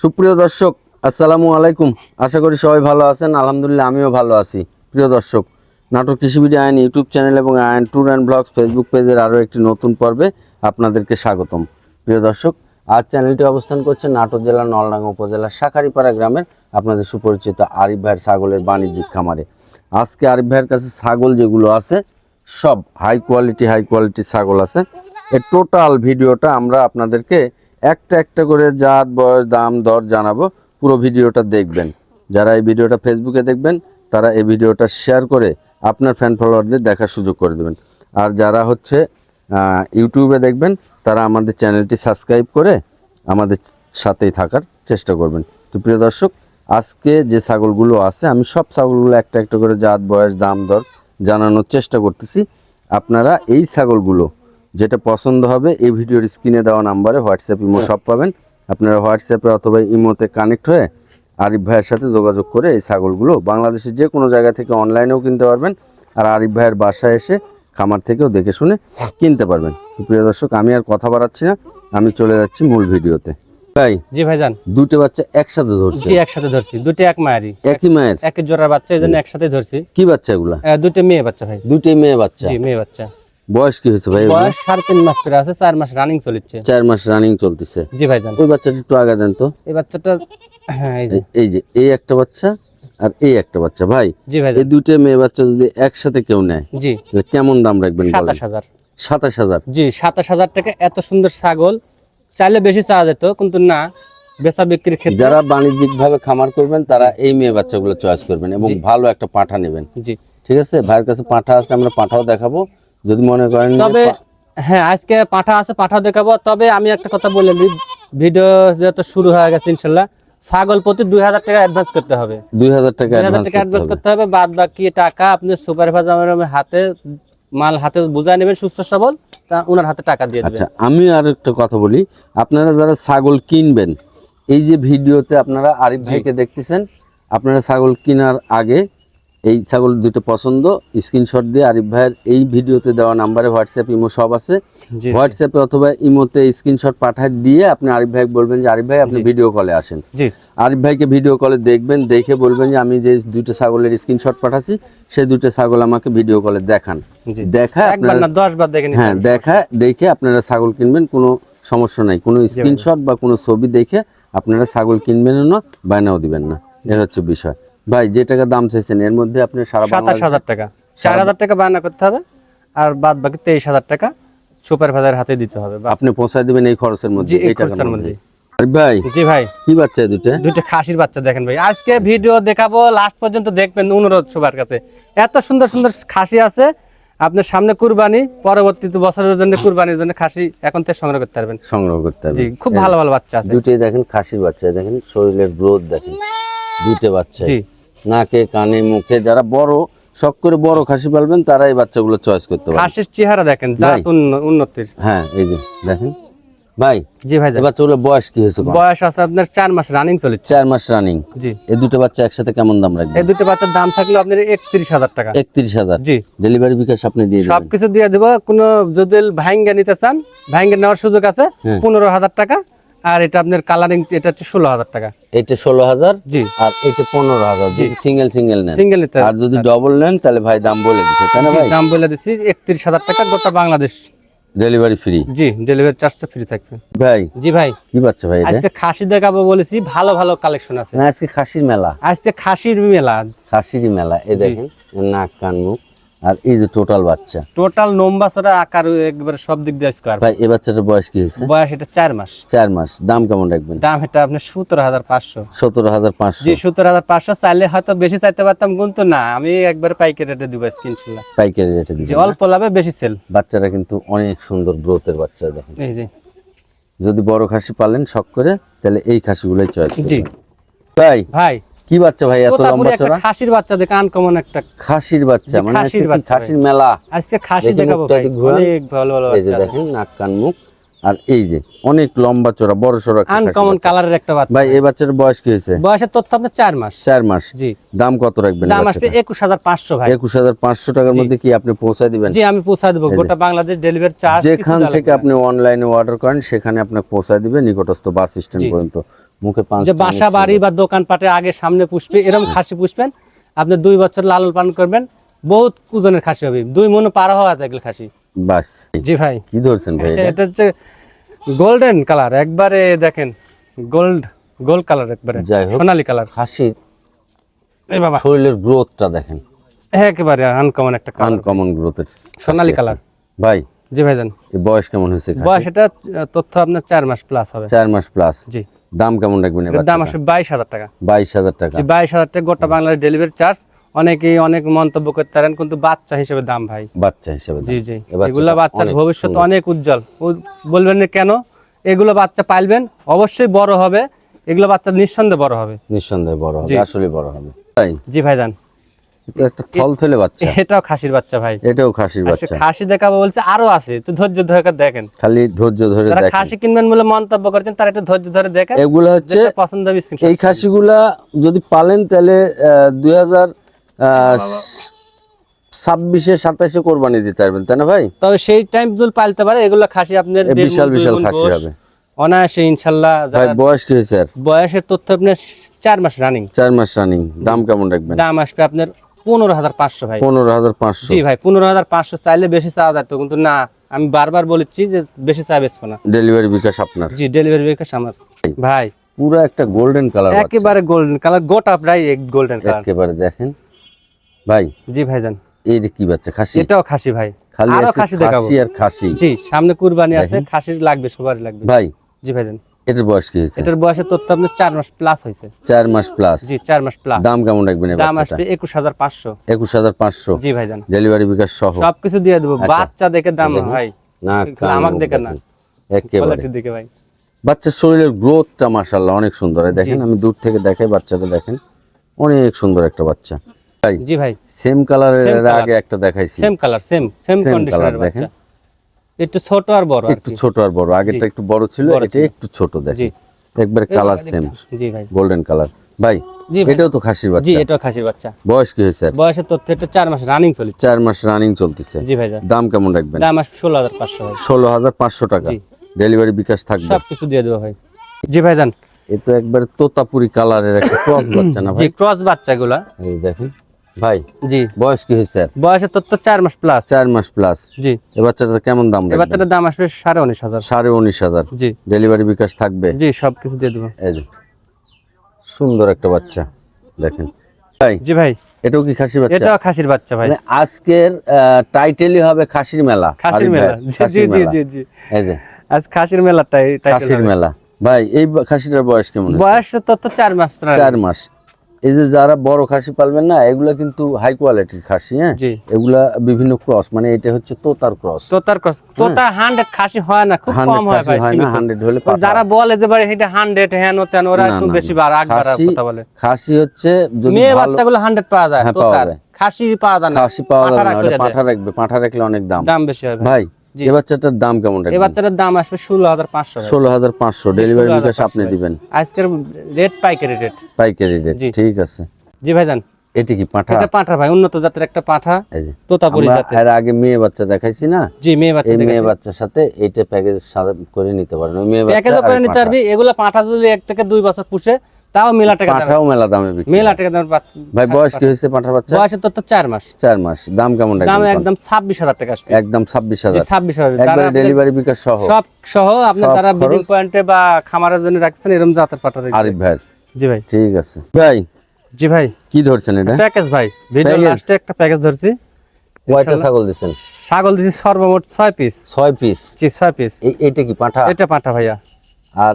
সুপ্রিয় দর্শক, আসসালামু আলাইকুম। আশা করি সবাই ভালো আছেন। আলহামদুলিল্লাহ, আমিও ভালো আছি। প্রিয় দর্শক নাটক কৃষিবিডি আইন ইউটিউব চ্যানেল এবং আইন ট্যুর অ্যান্ড ব্লগস ফেসবুক পেজের আরও একটি নতুন পর্বে আপনাদেরকে স্বাগতম। প্রিয় দর্শক, আজ চ্যানেলটি অবস্থান করছে নাটোর জেলার নলডাঙ্গা উপজেলার শাখারিপাড়া গ্রামের আপনাদের সুপরিচিত আরিফ ভাইয়ের ছাগলের বাণিজ্যিক খামারে। আজকে আরিফ ভাইয়ের কাছে ছাগল যেগুলো আছে, সব হাই কোয়ালিটি হাই কোয়ালিটি ছাগল আছে। এই টোটাল ভিডিওটা আমরা আপনাদেরকে একটা একটা করে জাত, বয়স, দাম, দর জানাব। পুরো ভিডিওটা দেখবেন। যারা এই ভিডিওটা ফেসবুকে দেখবেন, তারা এই ভিডিওটা শেয়ার করে আপনার ফ্যান ফলোয়ারদের দেখার সুযোগ করে দেবেন। আর যারা হচ্ছে ইউটিউবে দেখবেন, তারা আমাদের চ্যানেলটি সাবস্ক্রাইব করে আমাদের সাথেই থাকার চেষ্টা করবেন। তো প্রিয় দর্শক, আজকে যে ছাগলগুলো আছে, আমি সব ছাগলগুলো একটা একটা করে জাত, বয়স, দাম, দর জানানোর চেষ্টা করতেছি। আপনারা এই ছাগলগুলো যেটা পছন্দ হবে এই ভিডিওর স্ক্রিনে দেওয়া নাম্বারে হোয়াটসঅ্যাপ ইমো সব পাবেন। আপনারা হোয়াটসঅ্যাপে অথবা ইমোতে কানেক্ট হয়ে আরিফ ভাইয়ের সাথে যোগাযোগ করে এই ছাগলগুলো বাংলাদেশের যে কোনো জায়গা থেকে অনলাইনেও কিনতে পারবেন আর আরিফ ভাইয়ের বাসায় এসে খামার থেকেও দেখে শুনে কিনতে পারবেন। প্রিয় দর্শক আমি আর কথা বাড়াচ্ছি না আমি চলে যাচ্ছি মূল ভিডিওতে। ভাই জি ভাইজান। দুটো বাচ্চা একসাথে ধরছে। জি একসাথে ধরছি। দুটো এক মায়েরই। একই মায়ের? জোড়ার বাচ্চা একসাথে ধরছি। কি বাচ্চা এগুলা? দুটো মেয়ে বাচ্চা ভাই। দুটোই মেয়ে বাচ্চা। জি মেয়ে বাচ্চা। বয়স কি হয়েছে ভাই বয়স সাড়ে তিন মাস করে আছে চার মাস রানিং চলছে চার মাস রানিং চলতেছে। জি ভাইজান ওই বাচ্চাটা একটু আগে দেন তো। এই বাচ্চাটা হ্যাঁ এই যে। এই- এই এই একটা বাচ্চা আর এই একটা বাচ্চা ভাই। জি এই ভাইজান দুটো মেয়ে বাচ্চা যদি একসাথে কেউ নেয় জি। কেমন দাম রাখবেন সাতাশ হাজার। সাতাশ হাজার? জি সাতাশ হাজার টাকা এত সুন্দর ছাগল। চাইলে বেশি চাওয়া যেত কিন্তু না বেচা বিক্রির ক্ষেত্রে যারা বাণিজ্যিক ভাবে খামার করবেন তারা এই মেয়ে বাচ্চাগুলো চয়েস করবেন এবং ভালো একটা পাঠা নেবেন। জি। ঠিক আছে? ভাইয়ের কাছে পাঠা আছে আমরা পাঠাও দেখাবো। যদি মনে করেন তবে হ্যাঁ আজকে পাঠা আছে পাঠা দেখাবো। তবে আমি একটা কথা বলে দিই ভিডিও যেহেতু শুরু হয়ে গেছে ইনশাল্লাহ। ছাগল প্রতি দুই হাজার টাকা অ্যাডভান্স করতে হবে। দুই হাজার টাকা অ্যাডভান্স টাকা অ্যাডভান্স করতে হবে বাদ বাকি টাকা আপনি সুপারভাইজার হাতে মাল হাতে বুঝায় নেবেন সুস্থ সবল তা ওনার হাতে টাকা দিয়ে আচ্ছা আমি আর একটা কথা বলি আপনারা যারা ছাগল কিনবেন এই যে ভিডিওতে আপনারা আরিফ ভাইকে দেখতেছেন আপনারা ছাগল কেনার আগে এই ছাগল দুটো পছন্দ। স্ক্রিনশট দিয়ে আরিফ ভাইয়ের এই ভিডিওতে দেওয়া নাম্বারে হোয়াটসঅ্যাপ ইমো সব আছে। হোয়াটসঅ্যাপে অথবা ইমোতে স্ক্রিনশট পাঠায় দিয়ে আপনি আরিফ ভাই বলবেন যে আরিফ ভাই আপনি ভিডিও কলে আসেন। আরিফ ভাইকে ভিডিও কলে দেখবেন দেখে বলবেন যে আমি যে দুটো ছাগলের স্ক্রিনশট পাঠাচ্ছি সেই দুটো ছাগল আমাকে ভিডিও কলে দেখান। দেখা একবার না দশ বার দেখে হ্যাঁ। দেখা দেখে আপনারা ছাগল কিনবেন কোনো সমস্যা নাই। কোনো স্ক্রিনশট বা কোনো ছবি দেখে আপনারা ছাগল কিনবেন না বায়নাও দিবেন না। এর হচ্ছে বিষয়। ভাই যে টাকা দাম চাইছেন এর মধ্যে আপনি সারা সাতাশ হাজার টাকা। চার হাজার টাকা বায়না করতে হবে আর বাদ বাকি তেইশ হাজার টাকা সুপারভাইজার হাতে দিতে হবে আপনি পৌঁছায় দিবেন এই খরচের মধ্যে এই খরচার মধ্যে। ভাই জি ভাই। কি বাচ্চা দুটো দুইটা খাসির বাচ্চা দেখেন ভাই। আজকে ভিডিও দেখাবো লাস্ট পর্যন্ত দেখবেন অনুরোধ সবার কাছে। এত সুন্দর সুন্দর খাসি আছে আপনার সামনে কুরবানি পরবর্তীতে বছরের জন্য কুরবানির জন্য খাসি এখন থেকে সংগ্রহ করতে পারবেন। সংগ্রহ করতে হবে জি খুব ভালো ভালো বাচ্চা আছে। দুটোই দেখেন খাসির বাচ্চা দেখেন শরীরের গ্রোথ দেখেন। দুটো বাচ্চা নাকে কানে মুখে যারা বড় শখ করে বড় খাসি পালবেন তারা এই বাচ্চাগুলো চয়েস করতে পারবে। খাসির চেহারা দেখেন জাত উন্নতির। হ্যাঁ এই যে দেখেন। ভাই জি ভাই এ বাচ্চাগুলো বয়স কি হয়েছে বয়স আছে আপনার চার মাস রানিং চলেছে। চার মাস রানিং জি। এই দুটো বাচ্চা একসাথে কেমন দাম রাখবেন? এই দুটো বাচ্চার দাম থাকলে আপনার একত্রিশ হাজার টাকা। একত্রিশ হাজার। জি। ডেলিভারি বিকাশ আপনি দিয়ে দেবেন। সবকিছু দিয়ে দেবো কোনো যদি ভাইঙ্গা নিতে চান ভাইঙ্গা নেওয়ার সুযোগ আছে হ্যাঁ। পনেরো হাজার টাকা। আর এটা আপনার কালারিং এটা হচ্ছে ষোলো হাজার টাকা। এটা ষোলো হাজার জি। আর এটা পনেরো হাজার জি সিঙ্গেল সিঙ্গেল নেন। সিঙ্গেল নিতে আর যদি ডবল নেন তাহলে ভাই দাম বলে দিচ্ছে তাই না ভাই? দাম বলে দিচ্ছি একত্রিশ হাজার টাকা গোটা বাংলাদেশ। ডেলিভারি ফ্রি জি ডেলিভারি চার্জটা ফ্রি থাকবে। ভাই জি ভাই। কি বাচ্চা ভাই আজকে খাসি দেখাবো বলেছি ভালো ভালো কালেকশন আছে। না আজকে খাসির মেলা। আজকে খাসির মেলা। খাসিরই মেলা এই দেখেন নাক কান মুখ। আর এই যে টোটাল বাচ্চা। টোটাল নম্বাসরা আকার একবারে সব দিক দিয়ে স্কোয়ার ভাই এই বাচ্চাটার বয়স কি হয়েছে? বয়স এটা চার মাস। চার মাস। দাম কেমন রাখবেন? দাম এটা আপনার সতেরো হাজার পাঁচশো। সতেরো হাজার পাঁচশো। জি সতেরো হাজার পাঁচশো। চাইলে হয়তো বেশি চাইতে পারতাম কিন্তু না আমি একবার পাইকারি রেটে দিব কিনছিলাম পাইকারি রেটে জি দিবেন অল্প লাভে বেশি সেল বাচ্চারা কিন্তু অনেক সুন্দর গ্রোথের বাচ্চা দেখেন। এই যে। যদি বড় খাসি পালেন শখ করে তাহলে এই খাসিগুলোই চয়েস জি। ভাই ভাই। কি বাচ্চা ভাই এত লম্বা চড়া? খাসির বাচ্চা দেখে আনকমন একটা। খাসির বাচ্চা মানে খাসির খাসির মেলা? আজকে খাসি দেখাবো অনেক ভালো ভালো এই যে দেখেন নাক কান মুখ। আর এই যে অনেক লম্বা চড়া বড় সড়ো একটা খাসির আনকমন কালারের একটা বাচ্চা ভাই এই বাচ্চার বয়স কি হয়েছে? বয়সের তথ্য আপনার চার মাস। চার মাস। জি। দাম কত রাখবেন দাম আসবে একুশ হাজার পাঁচশো ভাই। একুশ হাজার পাঁচশো টাকার মধ্যে কি আপনি পৌঁছায় দিবেন? জি আমি পৌঁছায় দেবো। গোটা বাংলাদেশ ডেলিভারি চার্জ যেখান থেকে আপনি অনলাইনে অর্ডার করেন সেখানে আপনাকে পৌঁছায় দিবে নিকটস্থ বাস স্ট্যান্ড পর্যন্ত। মুখে যে বাসা বাড়ি বা দোকানপাটে আগে সামনে পুষবে এরকম খাসি পুষবেন। আপনি দুই বছর লালন পালন করবেন বহুত ওজনের খাসি হবে। দুই মনে পারা হওয়া থাকলে খাসি। বাস। জি ভাই। কি ধরছেন ভাই এটা? হচ্ছে গোল্ডেন কালার একবারে দেখেন গোল্ড গোল্ড কালার একবারে সোনালী কালার খাসির এই বাবা। শরীরের গ্রোথটা দেখেন। একেবারে আনকমন একটা আনকমন গ্রোথের সোনালী কালার ভাই জি ভাইজান। এই বয়স কেমন হয়েছে খাসি? বয়স এটা তথ্য আপনার চার মাস প্লাস হবে। চার মাস প্লাস জি। দাম কেমন রাখবেন এবার দাম আসবে বাইশ হাজার টাকা। বাইশ হাজার টাকা। জি বাইশ হাজার টাকা গোটা বাংলার ডেলিভারি চার্জ। অনেকেই অনেক মন্তব্য করতে পারেন কিন্তু বাচ্চা হিসেবে দাম ভাই। বাচ্চা হিসেবে জি জি। এগুলো বাচ্চার ভবিষ্যৎ অনেক উজ্জ্বল। বলবেন না কেন? এগুলো বাচ্চা পাইলবেন অবশ্যই বড় হবে। এগুলো বাচ্চা নিঃসন্দেহে বড় হবে। নিঃসন্দেহে বড় হবে জি। আসলে বড় হবে। তাই? জি ভাইজান। একটা থল বাচ্চা। এটাও খাসির বাচ্চা ভাই। এটাও খাসির বাচ্চা। খাসি দেখাবো বলছে আরও আছে তো ধৈর্য ধরে দেখেন। খালি ধৈর্য ধরে যারা খাসি কিনবেন বলে মন্তব্য করছেন তারা একটু ধৈর্য ধরে দেখেন। এগুলো হচ্ছে পছন্দ হবে এই খাসিগুলা যদি পালেন তাহলে দুই হাজার ছাব্বিশে সাতাশে কোরবানি দিতে পারবেন তাই না ভাই? তবে সেই টাইম পালতে পারে এগুলো খাসি আপনার বিশাল বিশাল খাসি হবে। অনায়াসে ইনশাল্লাহ ভাই বয়স কি হয়েছে বয়সের তথ্য আপনার চার মাস রানিং চার মাস রানিং দাম কেমন রাখবেন? দাম আসবে আপনার পনেরো হাজার পাঁচশো ভাই। পনেরো হাজার পাঁচশো। জি ভাই পনেরো হাজার পাঁচশো চাইলে বেশি চাওয়া যেত কিন্তু না আমি বারবার বলেছি যে বেশি চা বেচবো না। ডেলিভারি বিকাশ আপনার। জি ডেলিভারি বিকাশ আমার। ভাই। পুরো একটা গোল্ডেন কালার একেবারে গোল্ডেন কালার গোটা প্রায় গোল্ডেন কালার একেবারে দেখেন। ভাই জি ভাইজান এই যে কি বাচ্চা খাসি? এটাও খাসি ভাই। খালি আরও খাসি দেখাবো। খাসি আর খাসি। জি সামনে কুরবানি আছে খাসির লাগবে সবারই লাগবে। ভাই। জি ভাইজান এটার বয়স কি হয়েছে? এটার বয়সের তথ্য আপনার চার মাস প্লাস হয়েছে। চার মাস প্লাস জি চার মাস প্লাস দাম কেমন রাখবেন দাম আসবে একুশ হাজার পাঁচশো। একুশ হাজার পাঁচশো। জি ভাইজান। ডেলিভারি বিকাশ সহ। সবকিছু দিয়ে দেবো। বাচ্চা দেখে দাম ভাই। না আমাকে দেখে না। একেবারে। দেখে ভাই। বাচ্চার শরীরের গ্রোথটা মাশাল্লাহ অনেক সুন্দর। এই দেখেন আমি দূর থেকে দেখাই বাচ্চাটা দেখেন। অনেক সুন্দর একটা বাচ্চা। ভাই। জি ভাই সেম কালারের আগে একটা দেখাইছি। সেম কালার সেম সেম কন্ডিশনের দেখেন। বাচ্চা। একটু ছোট আর বড় একটু ছোট আর বড়। আগেরটা একটু বড় ছিল এটা একটু ছোট জি। দেখেন একবারে কালার সেম জি ভাই। গোল্ডেন কালার ভাই এটাও তো খাসির জি বাচ্চা এটাও খাসির বাচ্চা। বয়স কি হয়েছে? বয়সের তথ্য এটা চার মাস রানিং চলি চার মাস রানিং চলতেছে। জি ভাই দাম কেমন রাখবেন? দাম আসবে ষোলো হাজার পাঁচশো ভাই। ষোলো হাজার পাঁচশো টাকা। ডেলিভারি বিকাশ থাকবে। সব কিছু দিয়ে দেবো ভাই। জি ভাই যান। এ তো একবারে তোতাপুরি কালারের একটা ক্রস বাচ্চা না জি ভাই? ক্রস বাচ্চাগুলা। এই দেখেন। ভাই জি। বয়স কি হয়েছে? আর? বয়সের তথ্য চার মাস প্লাস চার মাস প্লাস জি। এ বাচ্চাটার কেমন দাম রাখবেন? বাচ্চাটার দাম আসবে সাড়ে উনিশ হাজার। সাড়ে উনিশ হাজার। জি। ডেলিভারি বিকাশ থাকবে? জি সব কিছু দিয়ে দেবো। এই যে। সুন্দর একটা বাচ্চা দেখেন। ভাই জি ভাই। এটাও কি খাসি বাচ্চা? এটাও খাসির বাচ্চা ভাই। মানে আজকের টাইটেলই হবে খাসির মেলা। খাসির মেলা। জি জি জি জি এই যে। আজ খাসির মেলাটাই খাসির মেলা। ভাই এই খাসিটার বয়স কেমন হয়েছে? বয়সের তথ্য চার মাস চার মাস। এই যে যারা বড় খাসি পালবেন না এগুলা কিন্তু হাই কোয়ালিটির খাসি হ্যাঁ? এগুলা বিভিন্ন ক্রস মানে এটা হচ্ছে তোতার ক্রস তোতার ক্রস তোতা হান্ড্রেড খাসি হয় না খুব কম হয় ভাই হয় না সীমিত। হান্ড্রেড হলে যারা বলে যে ভাই এটা হান্ড্রেড হ্যান ও তেন ওরা একটু বেশি বার আগ বাড়ার কথা বলে। খাসি হচ্ছে যদি মেয়ে বাচ্চাগুলো হান্ড্রেড পাওয়া যায় হ্যাঁ, তোতার। খাসি পাওয়া যায় না খাসি পাওয়া যায় না পাঠা রাখবে পাঠা রাখলে অনেক দাম। দাম বেশি হবে। ভাই। এই বাচ্চাটার দাম কেমন এই বাচ্চাটার দাম আসবে ষোলো হাজার পাঁচশো ষোলো হাজার পাঁচশো। ডেলিভারি বিকাশ আপনি দিবেন। আজকের রেট পাইকারি রেট পাইকারি রেট। ঠিক আছে। জি এটি কি পাঠা? এটা পাঠা ভাই উন্নত জাতের একটা পাঠা তোতাপুরি জাতের। এর আগে মেয়ে বাচ্চা দেখাইছি না? জি মেয়ে বাচ্চা এই মেয়ে বাচ্চার সাথে এইটা প্যাকেজ করে নিতে পারেন। মেয়ে বাচ্চা আর করে নিতে। পারবি। এগুলা পাঠা যদি এক থেকে দুই বছর পুষে তাও মেলা টাকা পাঠাও মেলা দামে বিক্রি। মেলা টাকা দাম ভাই বয়স কি হয়েছে পাঠার বাচ্চা? বয়সের তোর তো চার মাস। চার মাস। দাম কেমন দাম একদম ছাব্বিশ হাজার টাকা আসবে। একদম ছাব্বিশ জি হাজার ছাব্বিশ হাজার। যারা একবারে ডেলিভারি বিকাশ সহ। সব সহ আপনি ব্রিডিং খরচ? পয়েন্টে বা খামারের জন্য রাখছেন এরকম জাতের পাঠা। আরিফ ভাইয়ের? জি ভাই। ঠিক আছে। ভাই জি ভাই। কি ধরছেন এটা? প্যাকেজ ভাই। ভিডিও লাস্টে একটা প্যাকেজ ধরছি। কয়টা ছাগল দিচ্ছেন ছাগল দিছি সর্বমোট ছয় পিস। ছয় পিস? জি ছয় পিস। এই এইটা কি পাঠা? এটা পাঠা ভাইয়া। আর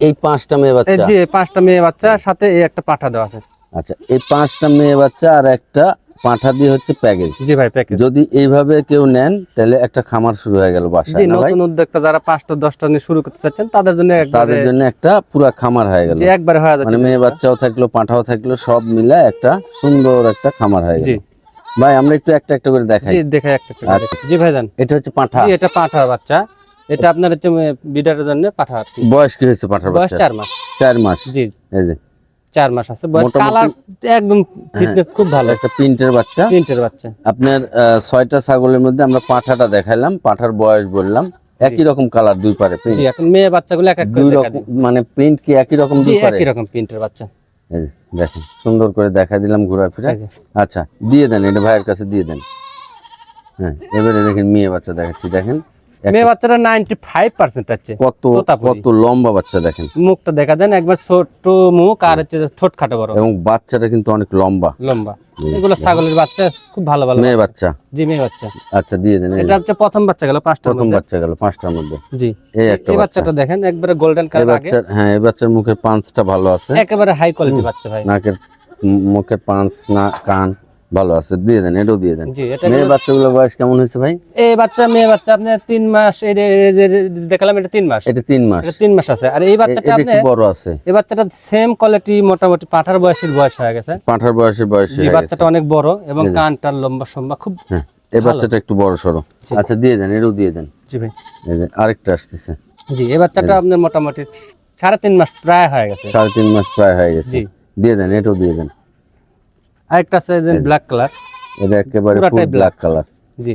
এই পাঁচটা মেয়ে এই বাচ্চা যে পাঁচটা মেয়ে বাচ্চা সাথে এই একটা পাঠা দেওয়া আছে। আচ্ছা এই পাঁচটা মেয়ে বাচ্চা আর একটা পাঠা দিয়ে হচ্ছে প্যাকেজ জি ভাই প্যাকেজ যদি এইভাবে কেউ নেন তাহলে একটা খামার শুরু হয়ে গেল জি না ভাই? নতুন উদ্যোক্তা যারা পাঁচটা দশটা নিয়ে শুরু করতে চাচ্ছেন তাদের জন্য তাদের জন্য একটা পুরা খামার হয়ে গেল। একবারে হয়ে যাচ্ছে। মানে মেয়ে বাচ্চাও থাকল পাঠাও থাকল সব মিলে একটা সুন্দর একটা খামার হয়ে জি। গেল ভাই আমরা একটু একটা একটা করে দেখাই। জি দেখে একটা একটা আচ্ছা। জি ভাই জান এটা হচ্ছে পাঠা। জি এটা পাঠা বাচ্চা। এটা আপনার হচ্ছে বিডারের জন্য পাঠা আর কি। বয়স কি হয়েছে পাঠার বয়স চার মাস। চার মাস? জি। এই যে। চার মাস আছে। কালার একদম ফিটনেস খুব ভালো। একটা প্রিন্টের বাচ্চা। প্রিন্টের বাচ্চা। আপনার ছয়টা ছাগলের মধ্যে আমরা পাঠাটা দেখাইলাম। পাঠার বয়স বললাম। একই রকম কালার দুই পারে প্রিন্ট জি এখন মেয়ে বাচ্চাগুলো এক এক করে দুই রকম মানে প্রিন্ট কি একই রকম দুই পারে? একই রকম প্রিন্টের বাচ্চা। দেখেন সুন্দর করে দেখা দিলাম ঘোরাফেরা। আচ্ছা দিয়ে দেন এটা ভাইয়ের কাছে দিয়ে দেন। হ্যাঁ এবারে দেখেন মেয়ে বাচ্চা দেখাচ্ছি দেখেন। মেয়ে বাচ্চাটা নাইনটি ফাইভ পার্সেন্ট আছে। কত। কত লম্বা বাচ্চা দেখেন। মুখটা দেখা দেন একবার ছোট মুখ আর হচ্ছে ছোট খাটো বড়। এবং বাচ্চাটা কিন্তু অনেক লম্বা। লম্বা। এগুলো ছাগলের বাচ্চা খুব ভালো ভালো মেয়ে বাচ্চা। জি মেয়ে বাচ্চা। আচ্ছা দিয়ে দেন এটা হচ্ছে প্রথম বাচ্চা গেল পাঁচটা প্রথম বাচ্চা গেল পাঁচটার মধ্যে। জি। এই একটা এই বাচ্চাটা দেখেন একবারে গোল্ডেন কালার আগে। হ্যাঁ এই বাচ্চার মুখের পাঁচটা ভালো আছে। একেবারে হাই কোয়ালিটি বাচ্চা ভাই। নাকের মুখের পাঁচ না কান। ভালো আছে দিয়ে দেন এটাও দিয়ে দেন। মেয়ে বাচ্চাগুলোর বয়স কেমন হয়েছে ভাই? এই বাচ্চা মেয়ে বাচ্চা আপনি তিন মাস এই এই দেখালাম এটা তিন মাস। এটা তিন মাস। এটা তিন মাস আছে। আর এই বাচ্চাটা বড় আছে। এই বাচ্চাটা সেম কোয়ালিটি মোটামুটি পাঠার বয়সের বয়স হয়ে গেছে। পাঁঠার বয়সের বয়স হয়ে গেছে। বাচ্চাটা অনেক বড় এবং কানটার লম্বা সম্বা খুব হ্যাঁ এই বাচ্চাটা একটু বড় সরো। আচ্ছা দিয়ে দেন এটাও দিয়ে দেন। জি ভাই। এই যে আরেকটা আসতেছে। জি এই বাচ্চাটা আপনার মোটামুটি সাড়ে তিন মাস প্রায় হয়ে গেছে। সাড়ে তিন মাস প্রায় হয়ে গেছে। দিয়ে দেন এটাও দিয়ে দেন। আরেকটা আছে ব্ল্যাক কালার এটা একেবারে পুরোটাই ব্ল্যাক কালার জি।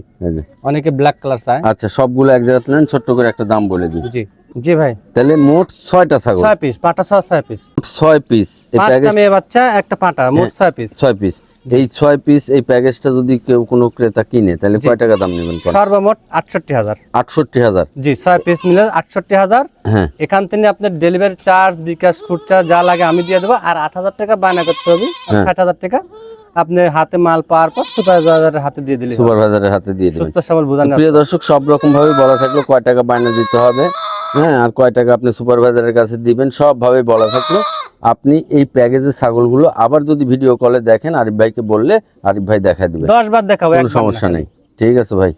অনেকে ব্ল্যাক কালার চায়। আচ্ছা সবগুলো এক জায়গায় নেন ছোট্ট করে একটা দাম বলে দিই। জি। জি ভাই। তাহলে মোট ছয়টা ছাগল। ছয় পিস পাটা ছয় ছয় পিস। ছয় পিস। এই প্যাকেজ মেয়ে বাচ্চা একটা পাটা মোট ছয় পিস। ছয় পিস। এই ছয় পিস এই প্যাকেজটা যদি কেউ কোনো ক্রেতা কিনে তাহলে কয় টাকা দাম নেবেন সর্বমোট আটষট্টি হাজার। আটষট্টি হাজার। জি ছয় পিস মিলে আটষট্টি হাজার। হ্যাঁ। এখান থেকে আপনার ডেলিভারি চার্জ বিকাশ খুচরা যা লাগে আমি দিয়ে দেবো। আর আট হাজার টাকা বায়না করতে হবে। হ্যাঁ। ষাট হাজার টাকা আপনি হাতে মাল পাওয়ার পর সুপারভাইজারের হাতে দিয়ে দিলে সুপারভাইজারের হাতে দিয়ে দেবেন সুস্থ সবল বোঝানো প্রিয় দর্শক সব রকম ভাবে বলা থাকল কয় টাকা বায়না দিতে হবে। হ্যাঁ আর কয় টাকা আপনি সুপারভাইজারের কাছে দিবেন সবভাবে বলা থাকল। আপনি এই প্যাকেজের ছাগলগুলো আবার যদি ভিডিও কলে দেখেন আরিফ ভাইকে বললে আরিফ ভাই দেখা দিবে। দশ বার দেখাবো কোনো সমস্যা নেই। ঠিক আছে ভাই।